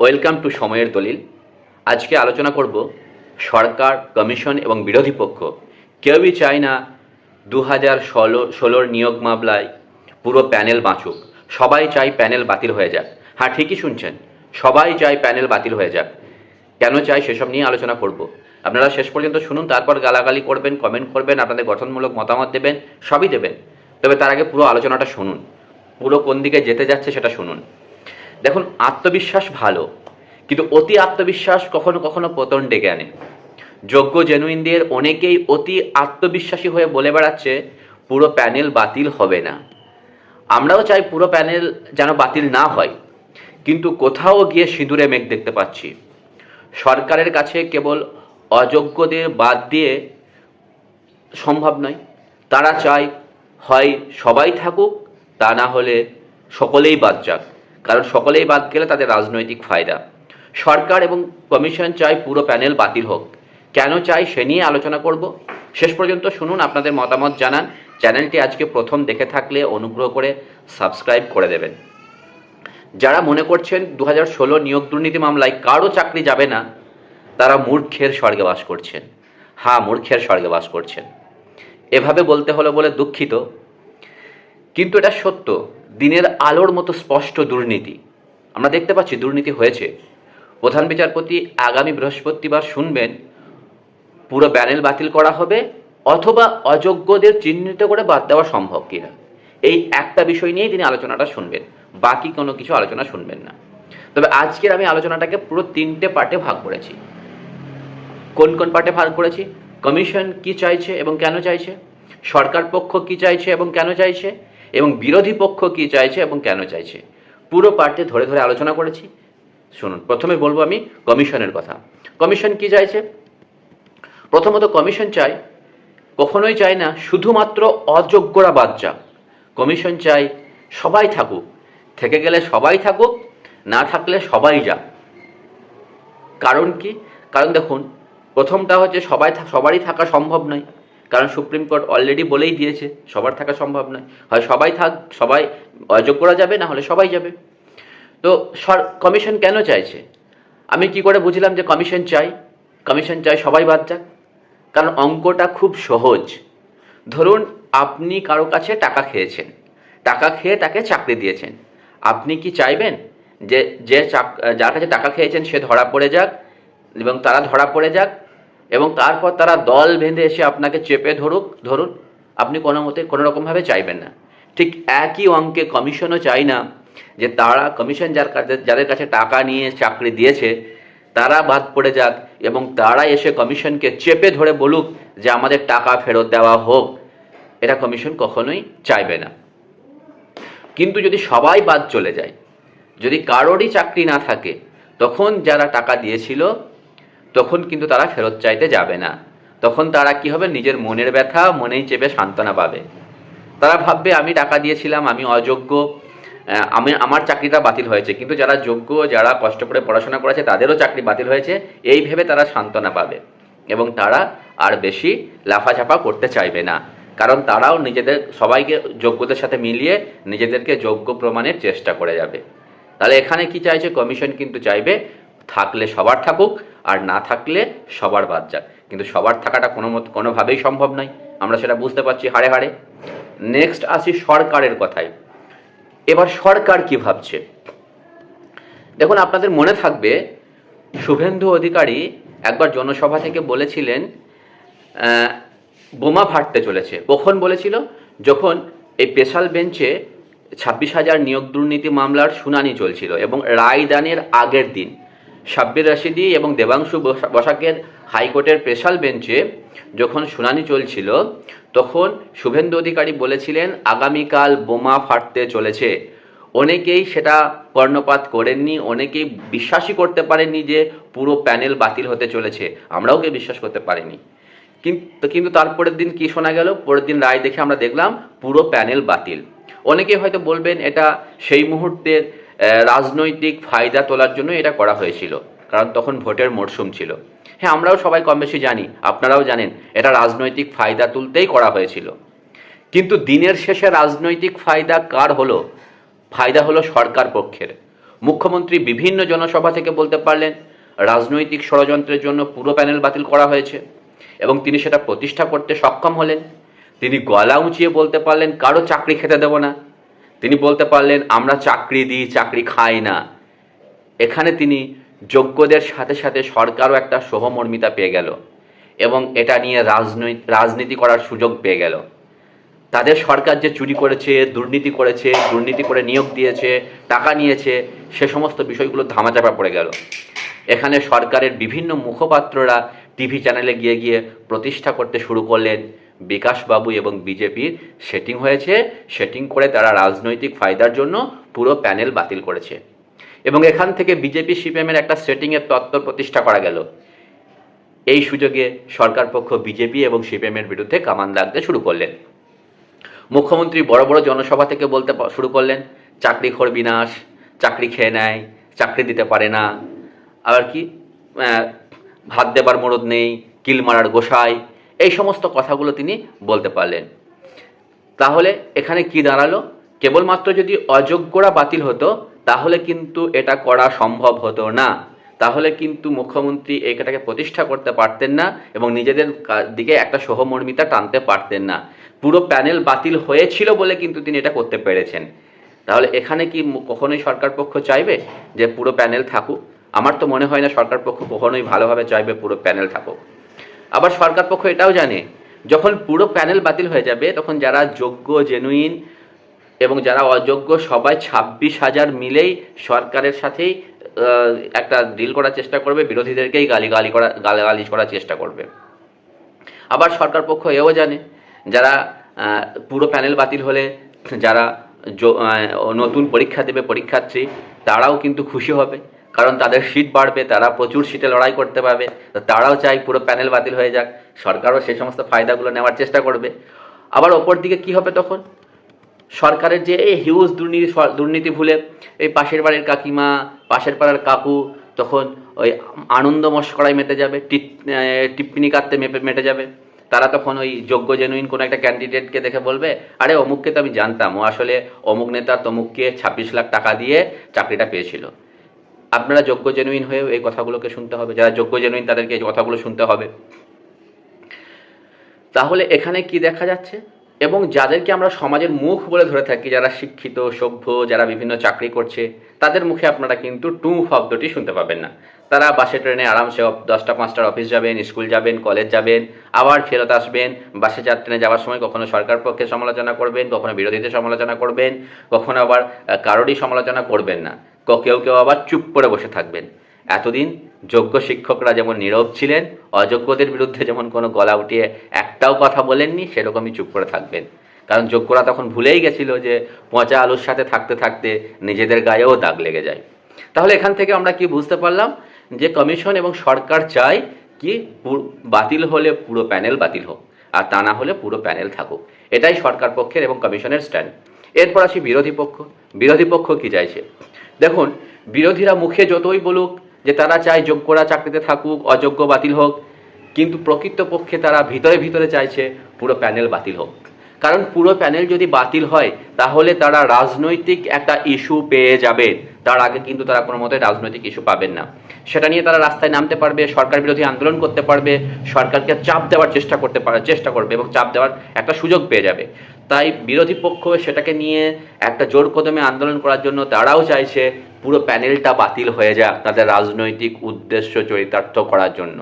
Welcome to সময়ের দলিল। আজকে আলোচনা করব সরকার, কমিশন এবং বিরোধী পক্ষ। কেউই চায় না দু হাজার ষোলো, ষোলোর নিয়োগ মামলায় পুরো প্যানেল বাঁচুক। সবাই চাই প্যানেল বাতিল হয়ে যাক। হ্যাঁ ঠিকই শুনছেন। সবাই চাই প্যানেল বাতিল হয়ে যাক। কেন চাই সেসব নিয়ে আলোচনা করব। আপনারা শেষ পর্যন্ত শুনুন, তারপর গালাগালি করবেন কমেন্ট করবেন, আপনাদের গঠনমূলক মতামত দেবেন, সবই দেবেন। তবে তার আগে পুরো আলোচনাটা শুনুন। পুরো কোন দিকে যেতে যাচ্ছে সেটা শুনুন। দেখুন, আত্মবিশ্বাস ভালো, কিন্তু অতি আত্মবিশ্বাস কখনো কখনো পতন ডেকে আনে। যোগ্য জেনুইনদের অনেকেই অতি আত্মবিশ্বাসী হয়ে বলে বেড়াচ্ছে, পুরো প্যানেল বাতিল হবে না। আমরাও চাই পুরো প্যানেল যেন বাতিল না হয়, কিন্তু কোথাও গিয়ে সিঁদুরে মেঘ দেখতে পাচ্ছি। সরকারের কাছে কেবল অযোগ্যদের বাদ দিয়ে সম্ভব নয়। তারা চায়, হয় সবাই থাকুক, তা না হলে সকলেই বাদ যাক। কারণ সকলেই বাদ গেলে তাদের রাজনৈতিক ফায়দা। সরকার এবং কমিশন চায় পুরো প্যানেল বাতিল হোক। কেন চাই সে নিয়ে আলোচনা করব? শেষ পর্যন্ত শুনুন, আপনাদের মতামত জানান। চ্যানেলটি আজকে প্রথম দেখে থাকলে অনুগ্রহ করে সাবস্ক্রাইব করে দেবেন। যারা মনে করছেন দু হাজার ষোলো নিয়োগ দুর্নীতি মামলায় কারও চাকরি যাবে না, তারা মূর্খের স্বর্গে বাস করছেন। হ্যাঁ মূর্খের স্বর্গে বাস করছেন। এভাবে বলতে হলো বলে দুঃখিত। কিন্তু এটা সত্য, দিনের আলোর মতো স্পষ্ট দুর্নীতি। আমরা দেখতে পাচ্ছি দুর্নীতি হয়েছে। প্রধান বিচারপতি আগামী বৃহস্পতিবার শুনবেন, পুরো প্যানেল বাতিল করা হবে অথবা অযোগ্যদের চিহ্নিত করে বাদ দেওয়া সম্ভব কিনা। এই একটা বিষয় নিয়েই তিনি আলোচনাটা শুনবেন, বাকি কোনো কিছু আলোচনা শুনবেন না। তবে আজকের আমি আলোচনাটাকে পুরো তিনটে পার্টে ভাগ করেছি। কোন কোন পার্টে ভাগ করেছি? কমিশন কি চাইছে এবং কেন চাইছে? সরকার পক্ষ কি চাইছে এবং কেন চাইছে? এবং বিরোধী পক্ষ কি চাইছে এবং কেন চাইছে? পুরো পার্টে ধরে ধরে আলোচনা করেছি। শুনুন, প্রথমে বলব আমি কমিশনের কথা। কমিশন কি চাইছে? প্রথমত কমিশন চায়, কখনোই চায় না, শুধুমাত্র অযোগ্যরা বাদ যাক। কমিশন চাই সবাই থাকুক, থেকে গেলে সবাই থাকুক, না থাকলে সবাই যাক। কারণ কি? কারণ দেখুন, প্রথমটা হচ্ছে সবাই সবারই থাকা সম্ভব নয়। কারণ সুপ্রিম কোর্ট অলরেডি বলেই দিয়েছে, সবার থাকা সম্ভব নয়। হয় সবাই থাক, সবাই অযোগ্যরা যাবে, না হলে সবাই যাবে। তো সর কমিশন কেন চাইছে? আমি কি করে বুঝলাম যে কমিশন চাই? কমিশন চাই সবাই বাদ যাক। কারণ অঙ্কটা খুব সহজ। ধরুন আপনি কারও কাছে টাকা খেয়েছেন, টাকা খেয়ে তাকে চাকরি দিয়েছেন। আপনি কি চাইবেন যে যে চাক- যার কাছে টাকা খেয়েছেন সে ধরা পড়ে যাক এবং তারা ধরা পড়ে যাক? এবং তারপর তারা দল বেঁধে এসে আপনাকে চেপে ধরুক, ধরুন। আপনি কোনো মতে, কোনো রকমভাবে চাইবেন না। ঠিক একই অঙ্কে কমিশনও চাই না যে তারা কমিশন যার কাছে, যাদের কাছে টাকা নিয়ে চাকরি দিয়েছে, তারা বাদ পড়ে যাক এবং তারা এসে কমিশনকে চেপে ধরে বলুক যে আমাদের টাকা ফেরত দেওয়া হোক। এটা কমিশন কখনোই চাইবে না। কিন্তু যদি সবাই বাদ চলে যায়, যদি কারোরই চাকরি না থাকে, তখন যারা টাকা দিয়েছিল তখন কিন্তু তারা ফেরত চাইতে যাবে না। তখন তারা কি হবে? নিজের মনের ব্যথা মনেই চেপে সান্ত্বনা পাবে। তারা ভাববে, আমি টাকা দিয়েছিলাম, আমি অযোগ্য আমি, আমার চাকরিটা বাতিল হয়েছে। কিন্তু যারা যোগ্য, যারা কষ্ট করে পড়াশোনা করেছে, তাদেরও চাকরি বাতিল হয়েছে। এই ভেবে তারা সান্ত্বনা পাবে এবং তারা আর বেশি লাফাঝাপা করতে চাইবে না। কারণ তারাও নিজেদের, সবাইকে যোগ্যদের সাথে মিলিয়ে নিজেদেরকে যোগ্য প্রমাণের চেষ্টা করে যাবে। তাহলে এখানে কি চাইছে? কমিশন কিন্তু চাইবে, থাকলে সবার থাকুক আর না থাকলে সবার বাদ যাক। কিন্তু সবার থাকাটা কোনো মত কোনোভাবেই সম্ভব নয়। আমরা সেটা বুঝতে পারছি হাড়ে হাড়ে। নেক্সট আসি সরকারের কথায়। এবার সরকার কি ভাবছে? দেখুন, আপনাদের মনে থাকবে, শুভেন্দু অধিকারী একবার জনসভা থেকে বলেছিলেন বোমা ফাটতে চলেছে। কখন বলেছিল? যখন এই স্পেশাল বেঞ্চে ছাব্বিশ হাজার নিয়োগ দুর্নীতি মামলার শুনানি চলছিল এবং রায়দানের আগের দিন। সাব্বির রশিদি এবং দেবাংশু বসা- বসাকের হাইকোর্টের স্পেশাল বেঞ্চে যখন শুনানি চলছিল, তখন শুভেন্দু অধিকারী বলেছিলেন, আগামীকাল বোমা ফাটতে চলেছে। অনেকেই সেটা কর্ণপাত করেননি, অনেকেই বিশ্বাসই করতে পারেননি যে পুরো প্যানেল বাতিল হতে চলেছে। আমরাও কেউ বিশ্বাস করতে পারিনি। কিন্তু কিন্তু তারপরের দিন কি শোনা গেল? পরের দিন রায় দেখে আমরা দেখলাম, পুরো প্যানেল বাতিল। অনেকে হয়তো বলবেন, এটা সেই মুহূর্তের রাজনৈতিক ফায়দা তোলার জন্য এটা করা হয়েছিল, কারণ তখন ভোটের মরশুম ছিল। হ্যাঁ আমরাও সবাই কম বেশি জানি, আপনারাও জানেন, এটা রাজনৈতিক ফায়দা তুলতেই করা হয়েছিল। কিন্তু দিনের শেষে রাজনৈতিক ফায়দা কার হলো? ফায়দা হলো সরকার পক্ষের। মুখ্যমন্ত্রী বিভিন্ন জনসভা থেকে বলতে পারলেন, রাজনৈতিক ষড়যন্ত্রের জন্য পুরো প্যানেল বাতিল করা হয়েছে, এবং তিনি সেটা প্রতিষ্ঠা করতে সক্ষম হলেন। তিনি গলা উঁচিয়ে বলতে পারলেন, কারও চাকরি খেতে দেব না। তিনি বলতে পারলেন, আমরা চাকরি দিই, চাকরি খাই না। এখানে তিনি যোগ্যদের সাথে সাথে সরকারও একটা সহমর্মিতা পেয়ে গেল এবং এটা নিয়ে রাজনৈতিক রাজনীতি করার সুযোগ পেয়ে গেল। তাদের সরকার যে চুরি করেছে, দুর্নীতি করেছে, দুর্নীতি করে নিয়োগ দিয়েছে, টাকা নিয়েছে, সে সমস্ত বিষয়গুলো ধামাচাপা পড়ে গেল। এখানে সরকারের বিভিন্ন মুখপাত্ররা টিভি চ্যানেলে গিয়ে গিয়ে প্রতিষ্ঠা করতে শুরু করলেন। বিকাশবাবু এবং বিজেপির সেটিং হয়েছে। সেটিং করে তারা রাজনৈতিক ফায়দার জন্য পুরো প্যানেল বাতিল করেছে। এবং এখান থেকে বিজেপি সিপিএমের একটা সেটিংয়ের তত্ত্ব প্রতিষ্ঠা করা গেল। এই সুযোগে সরকার পক্ষ বিজেপি এবং সিপিএমের বিরুদ্ধে কামান লাগতে শুরু করলেন। মুখ্যমন্ত্রী বড় বড় জনসভা থেকে বলতে শুরু করলেন, চাকরি খোর বিনাশ, চাকরি খেয়ে নেয়, চাকরি দিতে পারে না। আবার কি? ভাত দেবার মরদ নেই, কিল মারার গোসাই এই সমস্ত কথাগুলো তিনি বলতে পারলেন। তাহলে এখানে কি দাঁড়াল? কেবলমাত্র যদি অযোগ্যরা বাতিল হতো, তাহলে কিন্তু এটা করা সম্ভব হতো না। তাহলে কিন্তু মুখ্যমন্ত্রী এটাকে প্রতিষ্ঠা করতে পারতেন না এবং নিজেদের দিকে একটা সহমর্মিতা টানতে পারতেন না। পুরো প্যানেল বাতিল হয়েছিল বলে কিন্তু তিনি এটা করতে পেরেছেন। তাহলে এখানে কি কখনোই সরকার পক্ষ চাইবে যে পুরো প্যানেল থাকুক? আমার তো মনে হয় না সরকার পক্ষ কখনোই ভালোভাবে চাইবে পুরো প্যানেল থাকুক। আবার সরকার পক্ষ এটাও জানে, যখন পুরো প্যানেল বাতিল হয়ে যাবে, তখন যারা যোগ্য জেনুইন এবং যারা অযোগ্য, সবাই ছাব্বিশ হাজার মিলেই সরকারের সাথেই একটা ডিল করার চেষ্টা করবে, বিরোধীদেরকেই গালি গালি করা, গালাগালি করার চেষ্টা করবে। আবার সরকার পক্ষ এও জানে, যারা পুরো প্যানেল বাতিল হলে যারা নতুন পরীক্ষা দেবে, পরীক্ষার্থী, তারাও কিন্তু খুশি হবে। কারণ তাদের সিট বাড়বে, তারা প্রচুর সিটে লড়াই করতে পারবে তারাও চাই পুরো প্যানেল বাতিল হয়ে যাক, সরকারও সেই সমস্ত ফায়দাগুলো নেওয়ার চেষ্টা করবে। আবার ওপর দিকে কি হবে তখন? সরকারের যে এই হিউজ দুর্নীতি দুর্নীতি ভুলে এই পাশের বাড়ির কাকিমা, পাশের পাড়ার কাকু তখন ওই আনন্দ মস্করায় মেতে যাবে, টিপ টিপ্পিনি কাটতে মেপে, মেটে যাবে। তারা তখন ওই যোগ্য জেনুইন কোনো একটা ক্যান্ডিডেটকে দেখে বলবে, আরে, অমুককে তো আমি জানতাম, ও আসলে অমুক নেতা তমুককে ছাব্বিশ লাখ টাকা দিয়ে চাকরিটা পেয়েছিল। আপনারা যোগ্য জেনুইন হয়ে এই কথাগুলোকে শুনতে হবে। যারা যোগ্য জেনুইন তাদেরকে এই কথাগুলো শুনতে হবে। তাহলে এখানে কি দেখা যাচ্ছে? এবং যাদেরকে আমরা সমাজের মুখ বলে ধরে থাকি, যারা শিক্ষিত, সভ্য, যারা বিভিন্ন চাকরি করছে, তাদের মুখে আপনারা কিন্তু টু শব্দটি শুনতে পাবেন না। তারা বাসে, ট্রেনে আরামসে দশটা, পাঁচটার অফিস যাবেন, স্কুল যাবেন, কলেজ যাবেন, আবার ফেরত আসবেন, বাসে চার ট্রেনে যাওয়ার সময় কখনো সরকার পক্ষে সমালোচনা করবেন, কখনো বিরোধীদের সমালোচনা করবেন, কখনো আবার কারোরই সমালোচনা করবেন না। কেউ কেউ আবার চুপ করে বসে থাকবেন। এতদিন যোগ্য শিক্ষকরা যেমন নীরব ছিলেন, অযোগ্যদের বিরুদ্ধে যেমন কোনো গলা উঠিয়ে একটাও কথা বলেননি, সেরকমই চুপ করে থাকবেন। কারণ যোগ্যরা তখন ভুলেই গেছিল যে পচা আলুর সাথে থাকতে থাকতে নিজেদের গায়েও দাগ লেগে যায়। তাহলে এখান থেকে আমরা কি বুঝতে পারলাম? যে কমিশন এবং সরকার চায় কি বাতিল হলে পুরো প্যানেল বাতিল হোক, আর তা না হলে পুরো প্যানেল থাকুক। এটাই সরকার পক্ষের এবং কমিশনের স্ট্যান্ড এরপর আসি বিরোধী পক্ষ। বিরোধী পক্ষ কি চাইছে? দেখুন, বিরোধীরা মুখে যতই বলুক যে তারা চায় যোগ্যরা চাকরিতে থাকুক, অযোগ্য বাতিল হোক, কিন্তু প্রকৃতপক্ষে তারা ভিতরে ভিতরে চাইছে পুরো প্যানেল বাতিল হোক। কারণ পুরো প্যানেল যদি বাতিল হয়, তাহলে তারা রাজনৈতিক একটা ইস্যু পেয়ে যাবে। তার আগে কিন্তু তারা কোনো মতে রাজনৈতিক ইস্যু পাবেন না। সেটা নিয়ে তারা রাস্তায় নামতে পারবে, সরকার বিরোধী আন্দোলন করতে পারবে, সরকারকে চাপ দেওয়ার চেষ্টা করতে পারে, চেষ্টা করবে এবং চাপ দেওয়ার একটা সুযোগ পেয়ে যাবে। তাই বিরোধী পক্ষ সেটাকে নিয়ে একটা জোর কদমে আন্দোলন করার জন্য তারাও চাইছে পুরো প্যানেলটা বাতিল হয়ে যাক, তাদের রাজনৈতিক উদ্দেশ্য চরিতার্থ করার জন্য।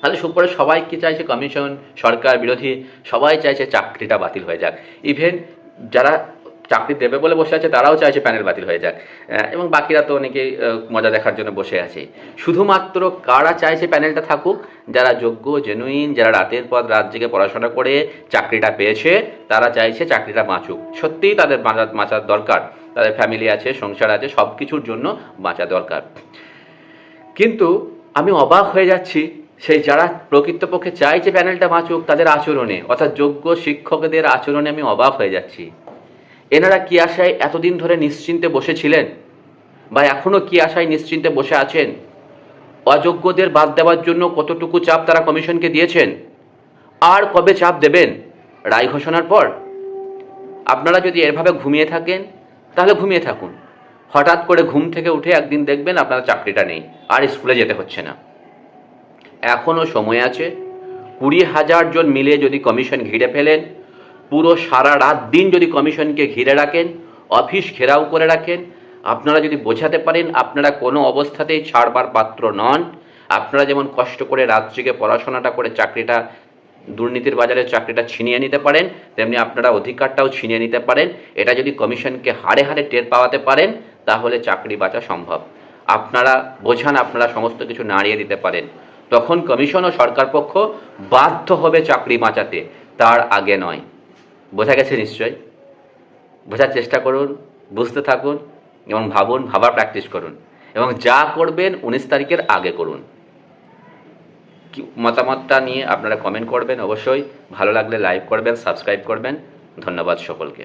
তাহলে সুপরে সবাই কি চাইছে কমিশন, সরকার, বিরোধী? সবাই চাইছে চাকরিটা বাতিল হয়ে যাক। ইভেন যারা চাকরি দেবে বলে বসে আছে, তারাও চাইছে প্যানেল বাতিল হয়ে যাক। এবং বাকিরা তো অনেকেই মজা দেখার জন্য বসে আছে। শুধুমাত্র কারা চাইছে প্যানেলটা থাকুক, যারা যোগ্য জেনুইন যারা রাতের পর রাত জেগে পড়াশোনা করে চাকরিটা পেয়েছে, তারা চাইছে চাকরিটা বাঁচুক। সত্যিই তাদের বাঁচা বাঁচার দরকার। তাদের ফ্যামিলি আছে, সংসার আছে সব কিছুর জন্য বাঁচা দরকার। কিন্তু আমি অবাক হয়ে যাচ্ছি, সেই যারা প্রকৃতপক্ষে চাইছে প্যানেলটা বাঁচুক, তাদের আচরণে, অর্থাৎ যোগ্য শিক্ষকদের আচরণে আমি অবাক হয়ে যাচ্ছি। এনারা কি আশায় এতদিন ধরে নিশ্চিন্তে বসেছিলেন? বা এখনও কি আশায় নিশ্চিন্তে বসে আছেন? অযোগ্যদের বাদ দেওয়ার জন্য কতটুকু চাপ তারা কমিশনকে দিয়েছেন? আর কবে চাপ দেবেন? রায় ঘোষণার পর? আপনারা যদি এভাবে ঘুমিয়ে থাকেন, তাহলে ঘুমিয়ে থাকুন। হঠাৎ করে ঘুম থেকে উঠে একদিন দেখবেন আপনার চাকরিটা নেই, আর স্কুলে যেতে হচ্ছে না। এখনও সময় আছে। কুড়ি হাজার জন মিলে যদি কমিশন ঘিরে ফেলেন পুরো সারা রাত দিন যদি কমিশনকে ঘিরে রাখেন, অফিস ঘেরাও করে রাখেন, আপনারা যদি বোঝাতে পারেন আপনারা কোনো অবস্থাতেই ছাড়বার পাত্র নন, আপনারা যেমন কষ্ট করে রাত্রিকে পড়াশোনাটা করে চাকরিটা, দুর্নীতির বাজারে চাকরিটা ছিনিয়ে নিতে পারেন, তেমনি আপনারা অধিকারটাও ছিনিয়ে নিতে পারেন। এটা যদি কমিশনকে হাড়ে হাড়ে টের পাওয়াতে পারেন, তাহলে চাকরি বাঁচা সম্ভব। আপনারা বোঝান, আপনারা সমস্ত কিছু নাড়িয়ে দিতে পারেন। তখন কমিশন ও সরকার পক্ষ বাধ্য হবে চাকরি বাঁচাতে, তার আগে নয়। বোঝা গেছে নিশ্চয় বোঝার চেষ্টা করুন, বুঝতে থাকুন এবং ভাবুন, ভাবার প্র্যাকটিস করুন এবং যা করবেন উনিশ তারিখের আগে করুন। মতামতটা নিয়ে আপনারা কমেন্ট করবেন অবশ্যই। ভালো লাগলে লাইক করবেন সাবস্ক্রাইব করবেন। ধন্যবাদ সকলকে।